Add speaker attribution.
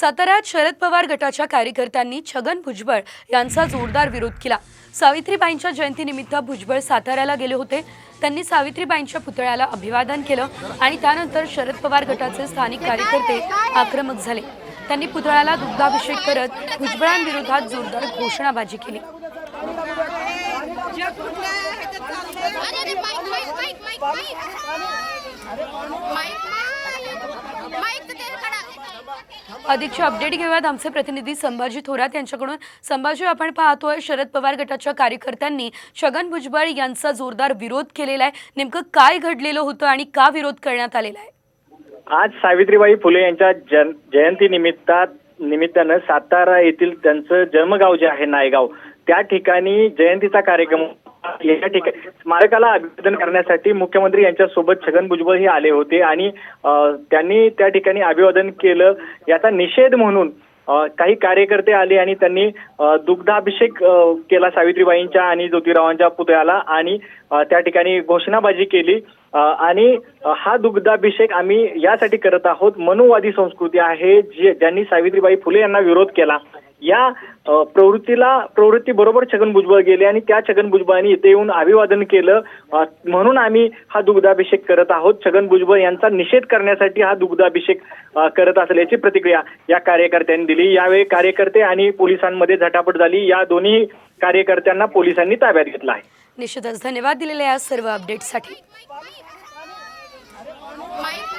Speaker 1: साताऱ्यात शरद पवार गटाच्या कार्यकर्त्यांनी छगन भुजबळ यांचा जोरदार विरोध केला. सावित्रीबाईंच्या जयंतीनिमित्त भुजबळ साताऱ्याला गेले होते. त्यांनी सावित्रीबाईंच्या पुतळ्याला अभिवादन केलं आणि त्यानंतर शरद पवार गटाचे स्थानिक कार्यकर्ते आक्रमक झाले. त्यांनी पुतळ्याला दुग्धाभिषेक करत भुजबळांविरोधात जोरदार घोषणाबाजी केली.
Speaker 2: माईक.
Speaker 1: अधिकचे अपडेट घेऊयात. आमचे प्रतिनिधी संभाजी थोरात यांच्याकडून. संभाजी आपण पाहतोय शरद पवार गटाच्या कार्यकर्त्यांनी छगन भुजबळ यांचा जोरदार विरोध केलेला आहे. नेमकं काय घडलेलं होतं आणि का विरोध करण्यात आलेला आहे?
Speaker 3: आज सावित्रीबाई फुले यांच्या जन जयंती निमित्तात निमित्तानं सातारा येथील त्यांचं जन्मगाव जे आहे नायगाव त्या ठिकाणी जयंतीचा कार्यक्रम या ठिकाणी स्मारकाला अभिवादन करण्यासाठी मुख्यमंत्री यांच्या सोबत छगन भुजबळ हे आले होते आणि त्यांनी त्या ठिकाणी अभिवादन केलं. याचा निषेध म्हणून काही कार्यकर्ते आले आणि त्यांनी दुग्धाभिषेक केला सावित्रीबाईंच्या आणि ज्योतिरावांच्या पुतळ्याला आणि त्या ठिकाणी घोषणाबाजी केली. आणि हा दुग्धाभिषेक आम्ही यासाठी करत आहोत. मनुवादी संस्कृती आहे जे ज्यांनी सावित्रीबाई फुले यांना विरोध केला. या प्रवृत्तीला प्रवृत्ती बरोबर छगन भुजबळ गेले आणि त्या छगन भुजबळांनी इथे येऊन अभिवादन केलं. म्हणून आम्ही हा दुग्धाभिषेक करत आहोत. छगन भुजबळ यांचा निषेध करण्यासाठी हा दुग्धाभिषेक करत असल्याची प्रतिक्रिया या कार्यकर्त्यांनी दिली. यावेळी कार्यकर्ते आणि पोलिसांमध्ये झटापट झाली. या दोन्ही कार्यकर्त्यांना पोलिसांनी ताब्यात घेतला आहे.
Speaker 1: निश्चितच धन्यवाद दिलेल्या या सर्व अपडेटसाठी
Speaker 2: माईक